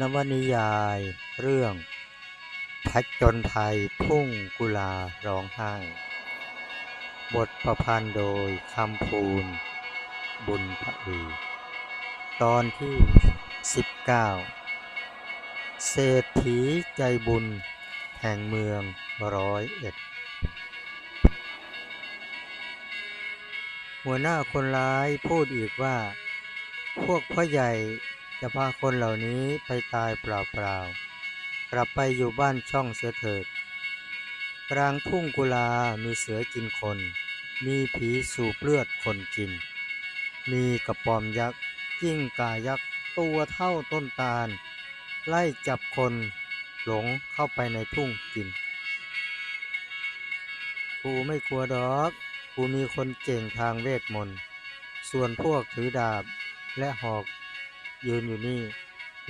นวนิยายเรื่องผจญภัยทุ่งกุลาร้องไห้ บทประพันธ์โดยคำพูน บุญพระวีตอนที่ 19 เศรษฐีใจบุญแห่งเมืองร้อยเอ็ด หัวหน้าคนร้ายพูดอีกว่า พวกพ่อใหญ่ จะพาคนเหล่านี้ไปตายเปล่าๆ กลับไปอยู่บ้านช่องเสียเถิด กลางทุ่งกุลา มีเสือกินคน มีผีสูบเลือดคนกิน มีกระปอมยักษ์จิ้งก่ายักษ์ตัวเท่าต้นตาล ไล่จับคนหลงเข้าไปในทุ่งกิน กูไม่กลัวดอก กูมีคนเก่งทางเวทมนต์ ส่วนพวกถือดาบและหอก ยืนอยู่นี่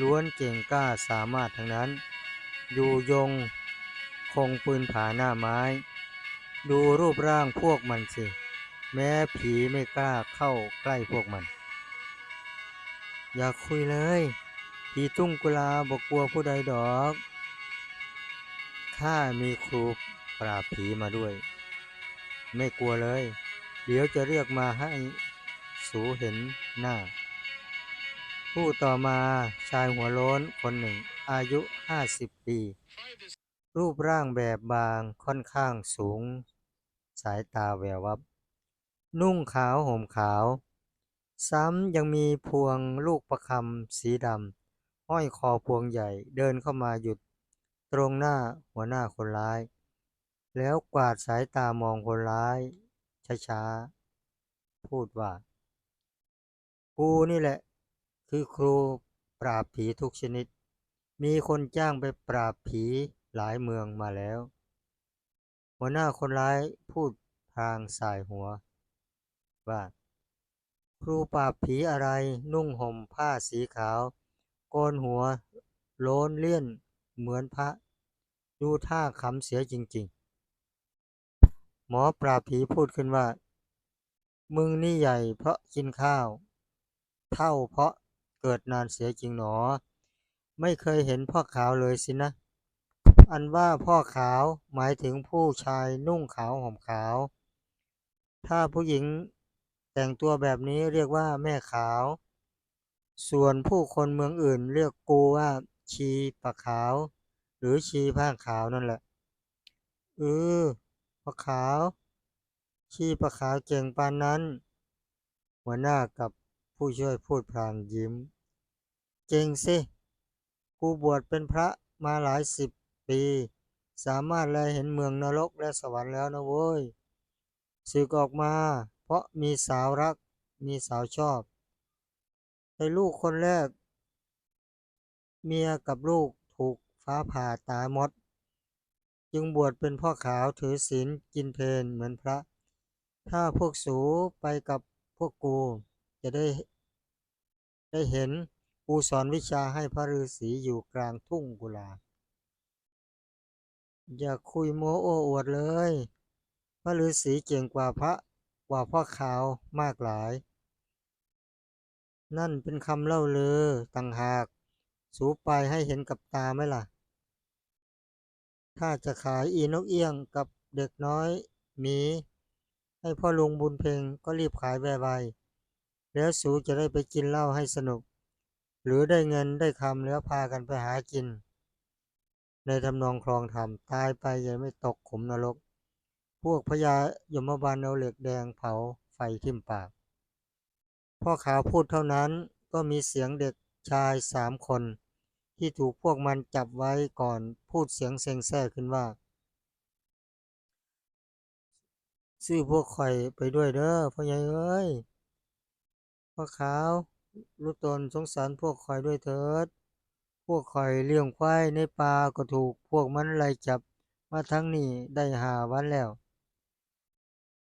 ล้วนเก่งกล้าสามารถทั้งนั้น อยู่ยง คงปืนผาหน้าไม้ ดูรูปร่างพวกมันสิ แม้ผีไม่กล้าเข้าใกล้พวกมัน อย่าคุยเลย ผีตุ้งกุลาบอกกลัวผู้ใดดอกข้ามีครูปราบผีมาด้วย ไม่กลัวเลย เดี๋ยวจะเรียกมาให้สูเห็นหน้า ผู้ต่อมาชายหัวโล้นคนหนึ่ง อายุห้าสิบปี รูปร่างแบบบางค่อนข้างสูง สายตาแวววับ นุ่งขาวห่มขาว ซ้ำยังมีพวงลูกประคำสีดำห้อยคอพวงใหญ่เดินเข้ามาหยุด ตรงหน้าหัวหน้าคนร้าย แล้วกวาดสายตามองคนร้ายช้าๆพูดว่า กูนี่แหละ คือครูปราบผีทุกชนิด มีคนจ้างไปปราบผีหลายเมืองมาแล้ว หัวหน้าคนร้ายพูดพลางสายหัว ว่า ครูปราบผีอะไรนุ่งห่มผ้าสีขาวโกนหัว โล้นเลี่ยนเหมือนพระ ดูท่าขำเสียจริง ๆ หมอปราบผีพูดขึ้นว่า มึงนี่ใหญ่เพราะกินข้าว เท่าเพราะ เกิดนานเสียจริงหนอ ไม่เคยเห็นพ่อขาวเลยสินะ อันว่าพ่อขาวหมายถึงผู้ชายนุ่งขาวห่มขาว ถ้าผู้หญิงแต่งตัวแบบนี้เรียกว่าแม่ขาว ส่วนผู้คนเมืองอื่นเรียกกูว่าชีปะขาว หรือชีผ้าขาวนั่นแหละเออปะขาว ชีปะขาวเก่งปานนั้น หัวหน้ากับ ผู้ช่วยพูดพลางยิ้มเก่งสิ กูบวชเป็นพระมาหลายสิบปี สามารถแลเห็นเมืองนรกและสวรรค์แล้วนะเว้ยสึกออกมา เพราะมีสาวรัก มีสาวชอบไอ้ลูกคนแรก เมียกับลูกถูกฟ้าผ่าตายหมด จึงบวชเป็นพ่อขาวถือศีลกินเพลเหมือนพระ ถ้าพวกสูไปกับพวกกู จะได้ ได้เห็นกูสอนวิชาให้พระฤาษีอยู่กลางทุ่งกุลา อย่าคุยโม้โอ้อวดเลย พระฤาษีเก่งกว่าพระกว่าพ่อขาวมากหลาย นั่นเป็นคำเล่าลือต่างหาก สูไปให้เห็นกับตาไหมล่ะ ถ้าจะขายอีนกเอี้ยงกับเด็กน้อยหมีให้พ่อลุงบุญเพ็งก็รีบขายไวๆ แล้วสูจะได้ไปกินเหล้าให้สนุก หรือได้เงินได้คำแล้วพากันไปหากิน ในทำนองคลองธรรมตายไปย่าไม่ตกขุมนรก พวกพญายมบาลเอาเหล็กแดงเผาไฟทิ่มปาก พ่อขาวพูดเท่านั้นก็มีเสียงเด็กชายสามคน ที่ถูกพวกมันจับไว้ก่อนพูดเสียงเซ็งแซ่ขึ้นว่าซื้อพวกข่อยไปด้วยเด้อพ่อใหญ่เอ้ย พ่อขาวรู้ตนสงสารพวกข่อยด้วยเถิด พวกข่อยเลี้ยงควายในป่าก็ถูกพวกมันไล่จับมาทั้งนี้ได้หาวันแล้ว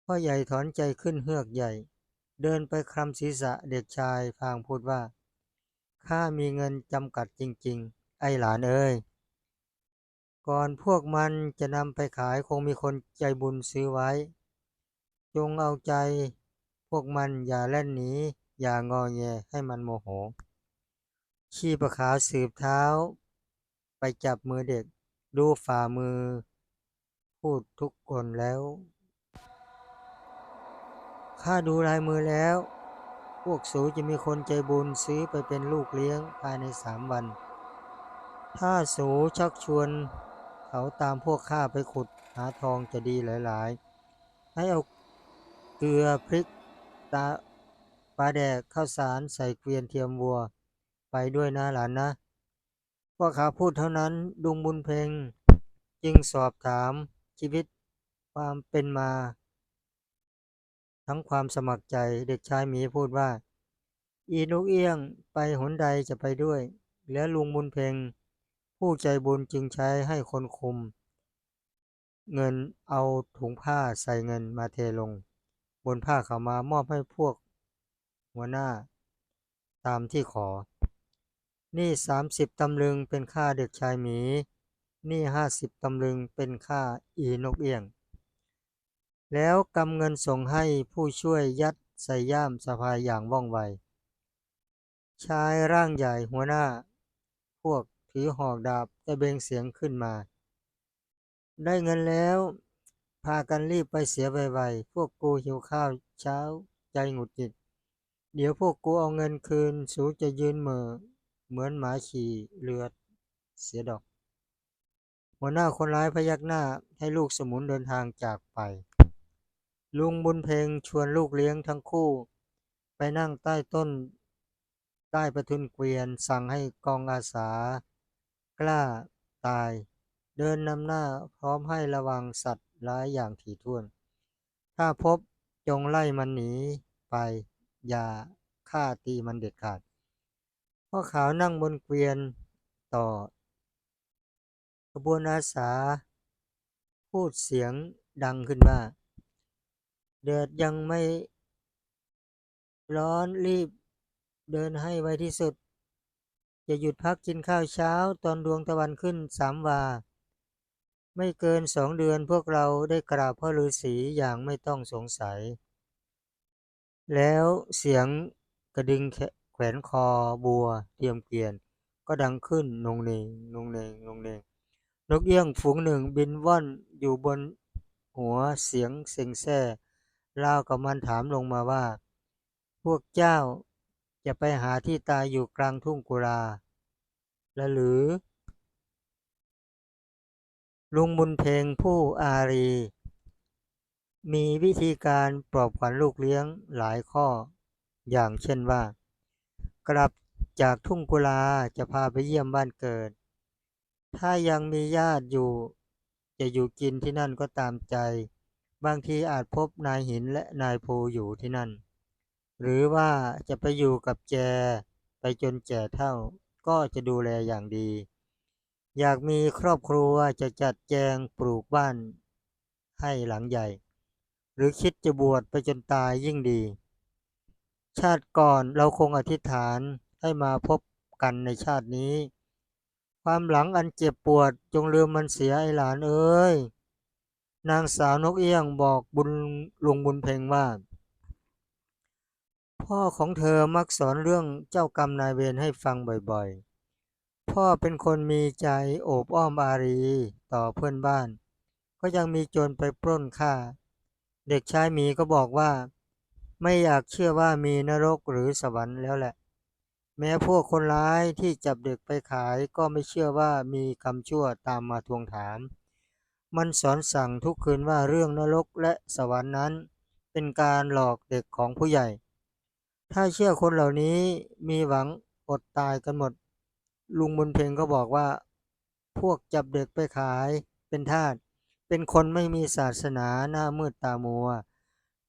พ่อใหญ่ถอนใจขึ้นเฮือกใหญ่ เดินไปคลำศีรษะเด็กชายพางพูดว่าข้ามีเงินจำกัดจริง ๆ ไอหลานเอ้ยก่อนพวกมันจะนำไปขายคงมีคนใจบุญซื้อไว้ จงเอาใจพวกมันอย่าเล่นหนี อย่างอแงให้มันโมโห ขี้ประขาวสืบเท้า ไปจับมือเด็ก ดูฝ่ามือ พูดทุกคนแล้วข้าดูลายมือแล้ว พวกสูจะมีคนใจบุญซื้อไปเป็นลูกเลี้ยงภายในสามวัน ถ้าสูชักชวน เขาตามพวกข้าไปขุดหาทองจะดีหลาย ๆ ให้เอาเกลือพริกตา ปลาแดกข้าวสารใส่เกวียนเทียมวัว ไปด้วยนะหลานนะพวกเขาพูดเท่านั้นดุงบุญเพ็งจึงสอบถามชีวิตความเป็นมา ทั้งความสมัครใจเด็กชายหมีพูดว่า อีนุกเอี้ยงไปหนใดจะไปด้วย และลุงบุญเพ็งผู้ใจบุญจึงใช้ให้คนคุม เงินเอาถุงผ้าใส่เงินมาเทลง บนผ้าเขามามอบให้พวก หัวหน้า ตามที่ขอ นี่สามสิบตำลึงเป็นค่าเด็กชายหมี นี่ห้าสิบตำลึงเป็นค่าอีนกเอี้ยง แล้วกำเงินส่งให้ผู้ช่วยยัดใส่ย่ามสะพายอย่างว่องไว ชายร่างใหญ่หัวหน้า พวกถือหอกดาบตะเบงเสียงขึ้นมา ได้เงินแล้วพากันรีบไปเสียไวๆ พวกกูหิวข้าวเช้าใจหงุดหงิด เดี๋ยวพวกกูเอาเงินคืน สูจะยืนเหม่อเหมือนหมาขี่เรือเสียดอก หัวหน้าคนร้ายพยักหน้าให้ลูกสมุนเดินทางจากไป ลุงบุญเพ็งชวนลูกเลี้ยงทั้งคู่ ไปนั่งใต้ต้น ใต้ประทุนเกวียนสั่งให้กองอาสา กล้าตาย เดินนำหน้าพร้อมให้ระวังสัตว์ร้ายอย่างถี่ถ้วน ถ้าพบจงไล่มันหนีไป อย่าฆ่าตีมันเด็ดขาด พ่อขาวนั่งบนเกวียนต่อขบวนอาสา พูดเสียงดังขึ้นว่าเดือดยังไม่ร้อนรีบเดินให้ไวที่สุดจะหยุดพักกินข้าวเช้าตอนดวงตะวันขึ้นสามวา ไม่เกินสองเดือนพวกเราได้กราบพ่อฤาษีอย่างไม่ต้องสงสัย แล้วเสียงกระดึงแขวนคอบัวเทียมเกวียน ก็ดังขึ้นนงเนงนงเนงนงเนงนกเอี้ยงฝูงหนึ่งบินว่อนอยู่บนหัวเสียงเซ็งแซ่ราวกับมันถามลงมาว่า พวกเจ้าจะไปหาที่ตายอยู่กลางทุ่งกุลาและหรือ ลุงบุญเพลงผู้อารี มีวิธีการปลอบขวัญลูกเลี้ยงหลายข้อ อย่างเช่นว่า กลับจากทุ่งกุลาจะพาไปเยี่ยมบ้านเกิด ถ้ายังมีญาติอยู่ จะอยู่กินที่นั่นก็ตามใจ บางทีอาจพบนายหินและนายภูอยู่ที่นั่น หรือว่าจะไปอยู่กับแจ ไปจนแก่เท่า ก็จะดูแลอย่างดี อยากมีครอบครัวจะจัดแจงปลูกบ้านให้หลังใหญ่ หรือคิดจะบวชไปจนตายยิ่งดี ชาติก่อนเราคงอธิษฐานให้มาพบกันในชาตินี้ ความหลังอันเจ็บปวดจงลืมมันเสียไอหลานเอ้ย นางสาวนกเอี้ยงบอกบุญลุงบุญเพ็งว่า พ่อของเธอมักสอนเรื่องเจ้ากรรมนายเวรให้ฟังบ่อยๆ พ่อเป็นคนมีใจโอบอ้อมอารีต่อเพื่อนบ้าน ก็ยังมีโจรไปปล้นฆ่า เด็กชายหมีก็บอกว่า ไม่อยากเชื่อว่ามีนรกหรือสวรรค์แล้วแหละ แม้พวกคนร้ายที่จับเด็กไปขายก็ไม่เชื่อว่ามีคำชั่วตามมาทวงถาม มันสอนสั่งทุกคืนว่าเรื่องนรกและสวรรค์นั้น เป็นการหลอกเด็กของผู้ใหญ่ ถ้าเชื่อคนเหล่านี้มีหวังอดตายกันหมด ลุงบุญเพ็งก็บอกว่า พวกจับเด็กไปขายเป็นทาส เป็นคนไม่มีศาสนาหน้ามืดตามัว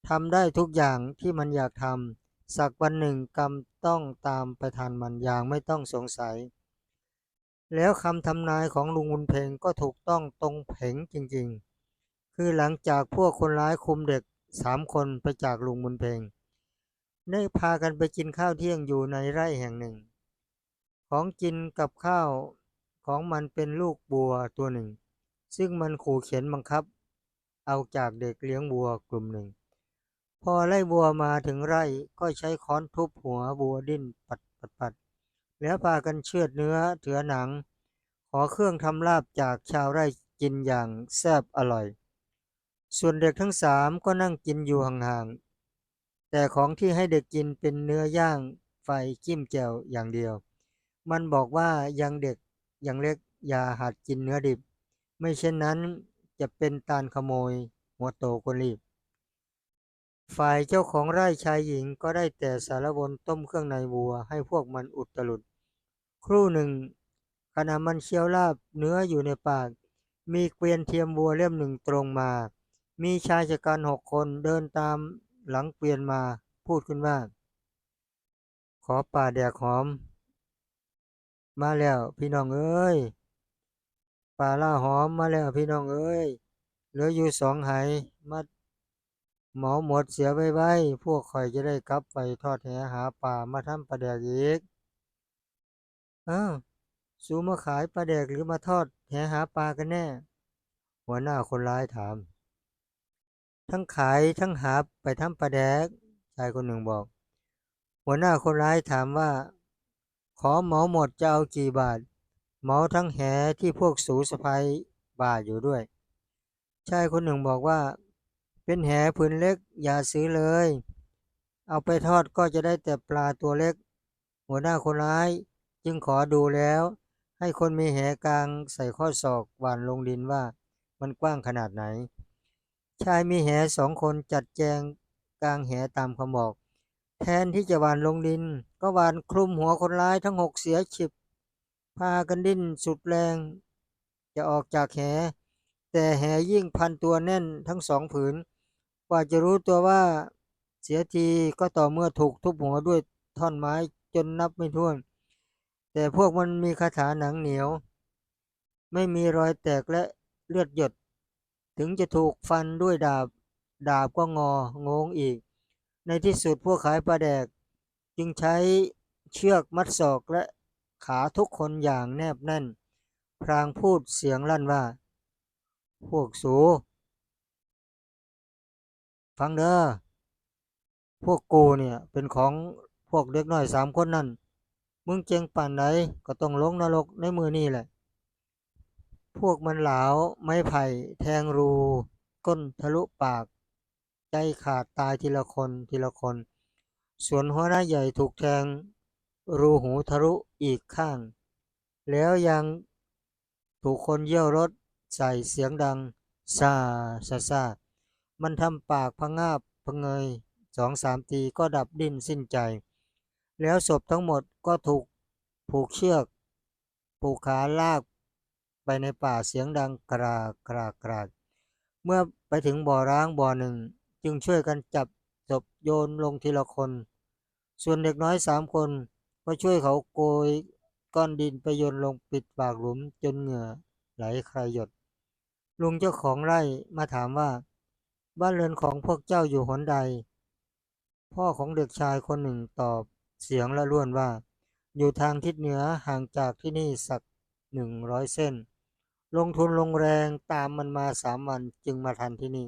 ทำได้ทุกอย่างที่มันอยากทำสักวันหนึ่งกรรมต้องตามไปทันมันอย่างไม่ต้องสงสัย แล้วคำทำนายของลุงบุญเพ็งก็ถูกต้องตรงเผงจริงๆ คือหลังจากพวกคนร้ายคุมเด็กสามคนไปจากลุงบุญเพ็งได้พากันไปกินข้าวเที่ยงอยู่ในไร่แห่งหนึ่ง ของกินกับข้าวของมันเป็นลูกบัวตัวหนึ่ง ซึ่งมันขู่เข็นบังคับ เอาจากเด็กเลี้ยงบัวกลุ่มหนึ่ง พอไล่บัวมาถึงไร่ก็ใช้ค้อนทุบหัวบัวดิ้นปัดปัดปัดแล้วพากันเชือดเนื้อเถือหนัง ขอเครื่องทำลาบจากชาวไร่กินอย่างแซ่บอร่อย ส่วนเด็กทั้งสามก็นั่งกินอยู่ห่างๆ แต่ของที่ให้เด็กกินเป็นเนื้อย่างไฟจิ้มแจ่วอย่างเดียว มันบอกว่ายังเด็กยังเล็กอย่าหัดกินเนื้อดิบ ไม่เช่นนั้นจะเป็นตาลขโมย หัวโตคนรีบ ฝ่ายเจ้าของไร่ชายหญิงก็ได้แต่สารวนต้มเครื่องในวัวให้พวกมันอุตลุด ครู่หนึ่ง ขณะมันเคี้ยวลาบเนื้ออยู่ในปาก มีเกวียนเทียมวัวเล่มหนึ่งตรงมา มีชายชะกันหกคนเดินตามหลังเกวียนมาพูดขึ้นว่า ขอป่าแดกหอม มาแล้วพี่น้องเอ้ย ป่าล่าหอมมาแล้วพี่น้องเอ้ยเหลืออยู่สองไหมาหมาหมดเสียไว้ไว้พวกข่อยจะได้กลับไปทอดแหหาป่ามาทำปลาแดกอีกอ้าวสูมาขายปลาแดกหรือมาทอดแหหาปลากันแน่ หัวหน้าคนร้ายถาม ทั้งขายทั้งหาไปทำปลาแดกชายคนหนึ่งบอก หัวหน้าคนร้ายถามว่า ขอหมาหมดจะเอากี่บาท เหมาทั้งแหที่พวกสูสะพายบาอยู่ด้วย ชายคนหนึ่งบอกว่า เป็นแหผืนเล็กอย่าซื้อเลย เอาไปทอดก็จะได้แต่ปลาตัวเล็ก หัวหน้าคนร้าย จึงขอดูแล้ว ให้คนมีแหกลางใส่ข้อศอกหว่านลงดินว่ามันกว้างขนาดไหน ชายมีแหสองคนจัดแจงกลางแหตามคำบอก แทนที่จะหวานลงดิน ก็หวานคลุมหัวคนร้ายทั้งหกเสียฉิบ พากันดิ้นสุดแรง จะออกจากแห แต่แหยิ่งพันตัวแน่นทั้งสองผืน กว่าจะรู้ตัวว่าเสียทีก็ต่อเมื่อถูกทุบหัวด้วยท่อนไม้จนนับไม่ถ้วน แต่พวกมันมีคาถาหนังเหนียว ไม่มีรอยแตกและเลือดหยด ถึงจะถูกฟันด้วยดาบ ดาบก็งองงอีก ในที่สุดพวกขายปลาแดก จึงใช้เชือกมัดศอกและ ขาทุกคนอย่างแนบแน่น พรางพูดเสียงลั่นว่า พวกสู ฟังเด้อ พวกกูเนี่ยเป็นของพวกเด็กน้อยสามคนนั่น มึงเจงป่านไหนก็ต้องลงนรกในมือนี่แหละ พวกมันเหลาไม้ไผ่แทงรู ก้นทะลุปาก ใจขาดตายทีละคนทีละคน ส่วนหัวหน้าใหญ่ถูกแทง รูหูทะลุอีกข้าง แล้วยังถูกคนเยี่ยวรถใส่เสียงดังซาซาซามันทำปากพะงาบพะเงยสองสามทีก็ดับดิ้นสิ้นใจ แล้วศพทั้งหมดก็ถูกผูกเชือก ผูกขาลากไปในป่าเสียงดังกรากกรากกรากเมื่อไปถึงบ่อร้างบ่อหนึ่ง จึงช่วยกันจับศพโยนลงทีละคน ส่วนเด็กน้อยสามคน ก็ช่วยเขาโกยก้อนดินไปโยนลงปิดปากหลุมจนเหงื่อไหลใครหยด ลุงเจ้าของไร่มาถามว่า บ้านเรือนของพวกเจ้าอยู่หนใด พ่อของเด็กชายคนหนึ่งตอบเสียงละล้วนว่า อยู่ทางทิศเหนือห่างจากที่นี่สักหนึ่งร้อยเส้น ลงทุนลงแรงตามมันมาสามวันจึงมาทันที่นี่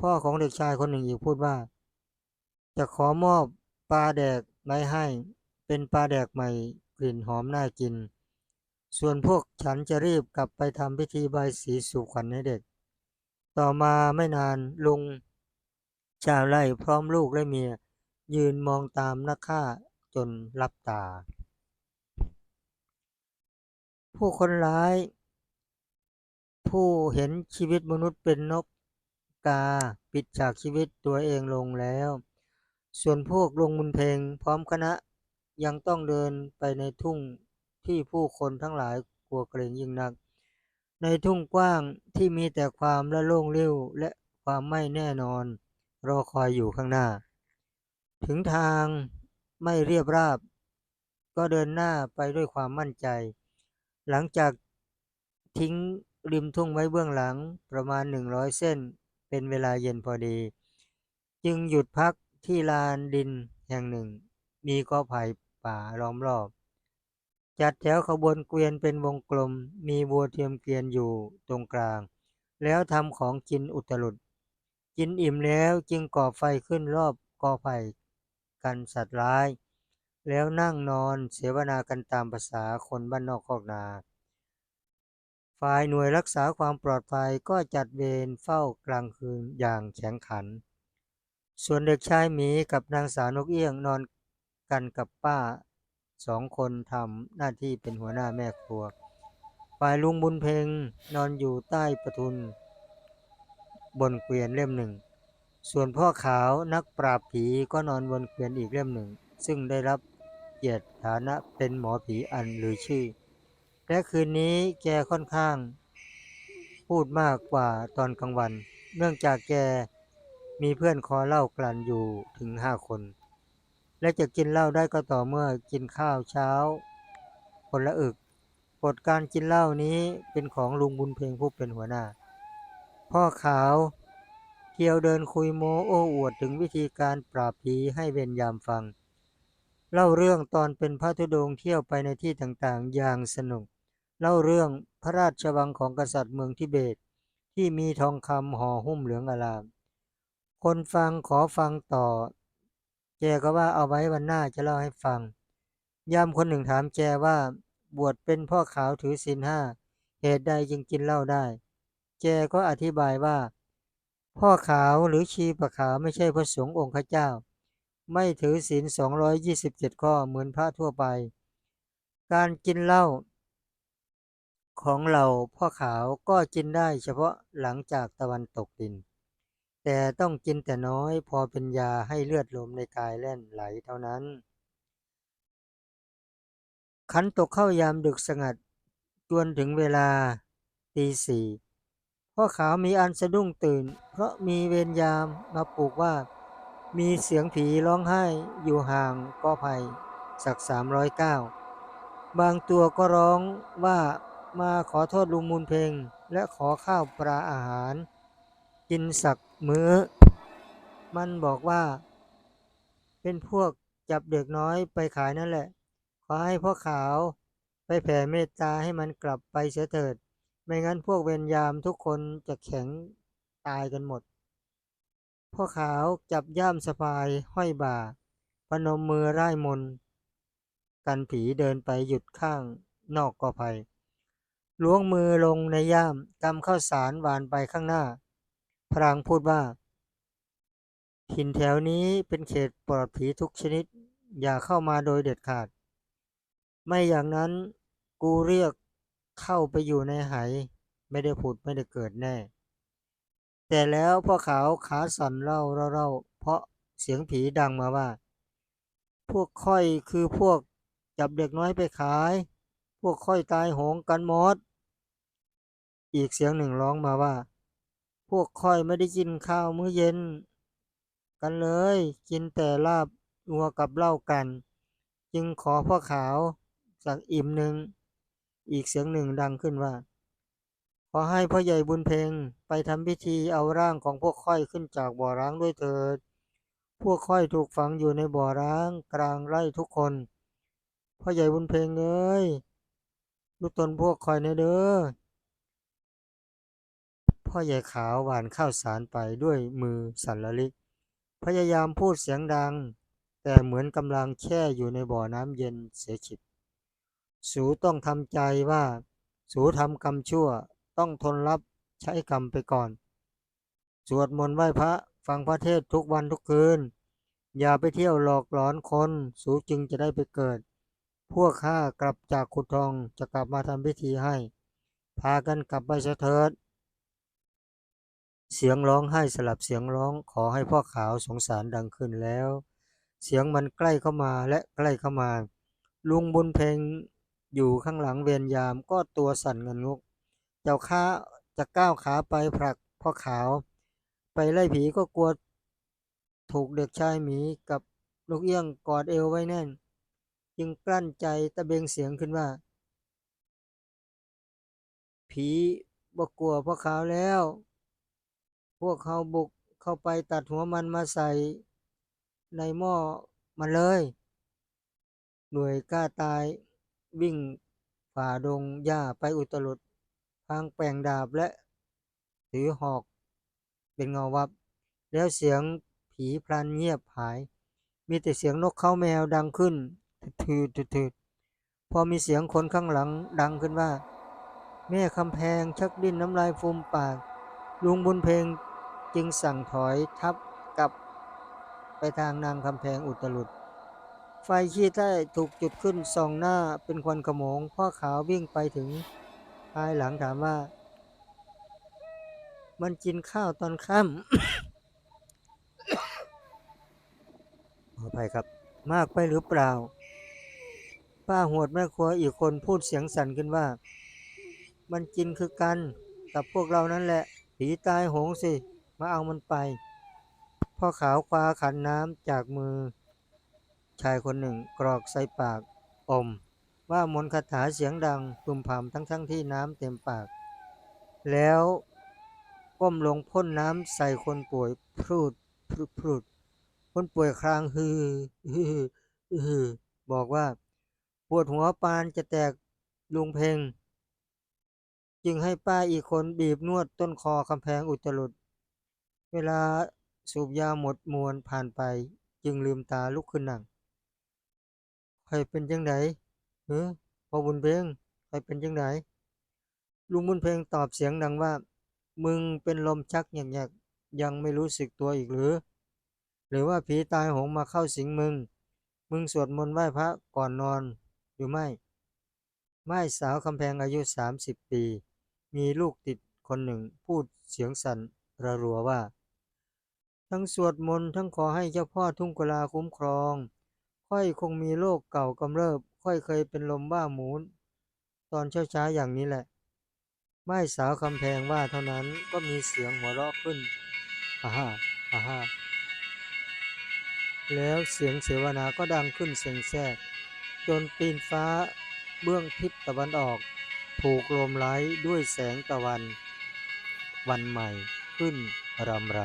พ่อของเด็กชายคนหนึ่งอีกพูดว่า จะขอมอบปลาแดกไม้ให้ เป็นปลาแดกใหม่กลิ่นหอมน่ากิน ส่วนพวกฉันจะรีบกลับไปทำพิธีใบายสีสู่ขวัญให้เด็ก ต่อมาไม่นานลุงชาวไร่พร้อมลูกและเมีย ยืนมองตามนักฆ่าจนลับตา ผู้คนร้าย ผู้เห็นชีวิตมนุษย์เป็นนกกาปิดฉากชีวิตตัวเองลงแล้ว ส่วนพวกลงมุนเพลงพร้อมคณะ ยังต้องเดินไปในทุ่งที่ผู้คนทั้งหลายกลัวเกรงยิ่งนัก ในทุ่งกว้างที่มีแต่ความละโล่งเลี้ยวและความไม่แน่นอน รอคอยอยู่ข้างหน้า ถึงทางไม่เรียบราบ ก็เดินหน้าไปด้วยความมั่นใจ หลังจากทิ้งริมทุ่งไว้เบื้องหลังประมาณหนึ่งร้อยเส้น เป็นเวลาเย็นพอดี จึงหยุดพักที่ลานดินแห่งหนึ่ง มีกอไผ่ ป่าล้อมรอบ จัดแถวขบวนเกวียนเป็นวงกลม มีบัวเทียมเกวียนอยู่ตรงกลาง แล้วทำของกินอุตลุดกินอิ่มแล้วจึงก่อไฟขึ้นรอบกอไผ่กันสัตว์ร้าย แล้วนั่งนอนเสวนากันตามภาษาคนบ้านนอกคอกนา ฝ่ายหน่วยรักษาความปลอดภัยก็จัดเวรเฝ้ากลางคืนอย่างแข็งขัน ส่วนเด็กชายหมีกับนางสาวนกเอี้ยงนอน กันกับป้าสองคนทำหน้าที่เป็นหัวหน้าแม่ครัว ฝ่ายลุงบุญเพ็งนอนอยู่ใต้ประทุน บนเกวียนเล่มหนึ่ง ส่วนพ่อขาวนักปราบผีก็นอนบนเกวียนอีกเล่มหนึ่ง ซึ่งได้รับเกียรติฐานะเป็นหมอผีอันลือชื่อ และคืนนี้แกค่อนข้าง พูดมากกว่าตอนกลางวัน เนื่องจากแกมีเพื่อนคอเหล้ากลั่นอยู่ถึงห้าคน และจะกินเหล้าได้ก็ต่อเมื่อกินข้าวเช้าคนละอึกกฎการกินเหล้านี้เป็นของลุงบุญเพ็งผู้เป็นหัวหน้า พ่อขาวเที่ยวเดินคุยโมโอ้อวดถึงวิธีการปราบผีให้เวรยามฟัง เล่าเรื่องตอนเป็นพระธุดงเที่ยวไปในที่ต่างๆ อย่างสนุก เล่าเรื่องพระราชวังของกษัตริย์เมืองทิเบต ที่มีทองคำห่อหุ้มเหลืองอลาม คนฟังขอฟังต่อ แกก็ว่าเอาไว้วันหน้าจะเล่าให้ฟัง ยามคนหนึ่งถามแกว่า บวชเป็นพ่อขาวถือศีลห้า เหตุใดจึงกินเหล้าได้ แกก็อธิบายว่า พ่อขาวหรือชีปะขาวไม่ใช่พระสงฆ์องค์ข้าเจ้า ไม่ถือศีล227ข้อเหมือนพระทั่วไป การกินเหล้าของเราพ่อขาวก็กินได้เฉพาะหลังจากตะวันตกดิน แต่ต้องกินแต่น้อยพอเป็นยาให้เลือดลมในกายแล่นไหลเท่านั้น ขันตกเข้ายามดึกสงัดจวนถึงเวลาตีสี่พ่อขาวมีอันสะดุ้งตื่น เพราะมีเวรยามมาปลุกว่า มีเสียงผีร้องไห้อยู่ห่างกอไผ่สักสามร้อยเก้าบางตัวก็ร้องว่ามาขอโทษลุงมูลเพลงและขอข้าวปลาอาหาร กินสัก มื้อ มันบอกว่า เป็นพวกจับเด็กน้อยไปขายนั่นแหละ ขอให้พ่อขาวไปแผ่เมตตาให้มันกลับไปเสียเถิด ไม่งั้นพวกเวรยามทุกคนจะแข็งตายกันหมด พ่อขาวจับย่ามสะพายห้อยบ่า พนมมือไร่ายมน กันผีเดินไปหยุดข้างนอกกอไผ่ล้วงมือลงในย่ามกำข้าวสารหวานไปข้างหน้า พรางพูดว่าถิ่นแถวนี้เป็นเขตปลอดผีทุกชนิด อย่าเข้ามาโดยเด็ดขาด ไม่อย่างนั้นกูเรียกเข้าไปอยู่ในไหไม่ได้ผุดไม่ได้เกิดแน่ แต่แล้วพ่อขาวขาสั่นเล่าเล่าเพราะเสียงผีดังมาว่า พวกค่อยคือพวกจับเด็กน้อยไปขาย พวกค่อยตายโหงกันหมด อีกเสียงหนึ่งร้องมาว่า พวกค่อยไม่ได้กินข้าวมื้อเย็น กันเลย กินแต่ลาบงัวกับเหล้ากัน จึงขอพ่อขาวสักอิ่มหนึ่ง อีกเสียงหนึ่งดังขึ้นว่า ขอให้พ่อใหญ่บุญเพงไปทำพิธีเอาร่างของพวกค่อยขึ้นจากบ่อร้างด้วยเถิด พวกค่อยถูกฝังอยู่ในบ่อร้างกลางไร่ทุกคน พ่อใหญ่บุญเพงเอ้ยลูกตนพวกค่อยในเด้อ พ่อใหญ่ขาวหวานข้าวสารไปด้วยมือสันละลิก พยายามพูดเสียงดัง แต่เหมือนกำลังแช่อยู่ในบ่อน้ำเย็นเสียฉิบสูต้องทำใจว่า สูทำกรรมชั่วต้องทนรับใช้กรรมไปก่อน สวดมนต์ไหว้พระฟังพระเทศทุกวันทุกคืน อย่าไปเที่ยวหลอกหลอนคน สูจึงจะได้ไปเกิด พวกข้ากลับจากขุดทองจะกลับมาทำพิธีให้ พากันกลับไปเสียเถิด เสียงร้องไห้สลับเสียงร้องขอให้พ่อขาวสงสารดังขึ้นแล้ว เสียงมันใกล้เข้ามาและใกล้เข้ามา ลุงบุญเพงอยู่ข้างหลังเวรยามก็ตัวสั่นเงินงก เจ้าข้าจะก้าวขาไปผลักพ่อขาว ไปไล่ผีก็กลัวถูกเด็กชายหมีกับลูกเอี้ยงกอดเอวไว้แน่น จึงกลั้นใจตะเบงเสียงขึ้นว่า ผีบ่กลัวพ่อขาวแล้ว พวกเขาบุกเข้าไปตัดหัวมันมาใส่ในหม้อมันเลย หน่วยกล้าตายวิ่งฝ่าดงหญ้าไปอุตลุดพางแปลงดาบและถือหอกเป็นเงาวับ แล้วเสียงผีพลันเงียบหาย มีแต่เสียงนกเข้าแมวดังขึ้นทืดทืดทืดพอมีเสียงคนข้างหลังดังขึ้นว่า แม่คำแพงชักดิ้นน้ำลายฟูมปาก ลุงบุญเพลง จึงสั่งถอยทับกลับไปทางนางคำแพงอุตลุด ไฟขี้ใต้ถูกจุดขึ้นส่องหน้าเป็นควันขโมง พ่อขาววิ่งไปถึง ภายหลังถามว่า มันกินข้าวตอนค่ำขออภัยครับ มากไปหรือเปล่า ป้าหวดแม่ครัวอีกคนพูดเสียงสั่นขึ้นว่า มันกินคือกันกับพวกเรานั่นแหละ ผีตายโหงสิ มาเอามันไป พ่อขาวคว้าขันน้ำจากมือ ชายคนหนึ่งกรอกใส่ปากอม ว่ามนต์คาถาเสียงดังพึมพำทั้งทั้งๆที่น้ำเต็มปาก แล้วก้มลงพ่นน้ำใส่คนป่วยพรูดพรูดพรูดคนป่วยครางฮือฮือฮือบอกว่า ปวดหัวปานจะแตกลุงเพงจึงให้ป้าอีกคนบีบนวดต้นคอคำแพงอุตรุด เวลาสูบยาหมดมวนผ่านไป จึงลืมตาลุกขึ้นนั่งใครเป็นจังไดเฮ้อพอบุญเพงใครเป็นจังไดลุงบุญเพงตอบเสียงดังว่า มึงเป็นลมชักอย่างยกยังไม่รู้สึกตัวอีกหรือ หรือว่าผีตายโหงมาเข้าสิงมึง มึงสวดมนต์ไหว้พระก่อนนอนหรือไม่ ไม้สาวคำแพงอายุสามสิบปี มีลูกติดคนหนึ่งพูดเสียงสั่นระรัวว่า ทั้งสวดมนต์ทั้งขอให้เจ้าพ่อทุ่งกุลาคุ้มครอง ค่อยคงมีโรคเก่ากำเริบ ค่อยเคยเป็นลมบ้าหมูนตอนเช้าๆอย่างนี้แหละ ไม้สาวคำแพงว่าเท่านั้นก็มีเสียงหัวเราะขึ้นฮ่าฮ่าฮ่าฮ่าแล้วเสียงเสวนาก็ดังขึ้นเสียงแทรกจนตีนฟ้าเบื้องทิศตะวันออก ถูกลมไล้ด้วยแสงตะวัน วันใหม่ขึ้นรำไร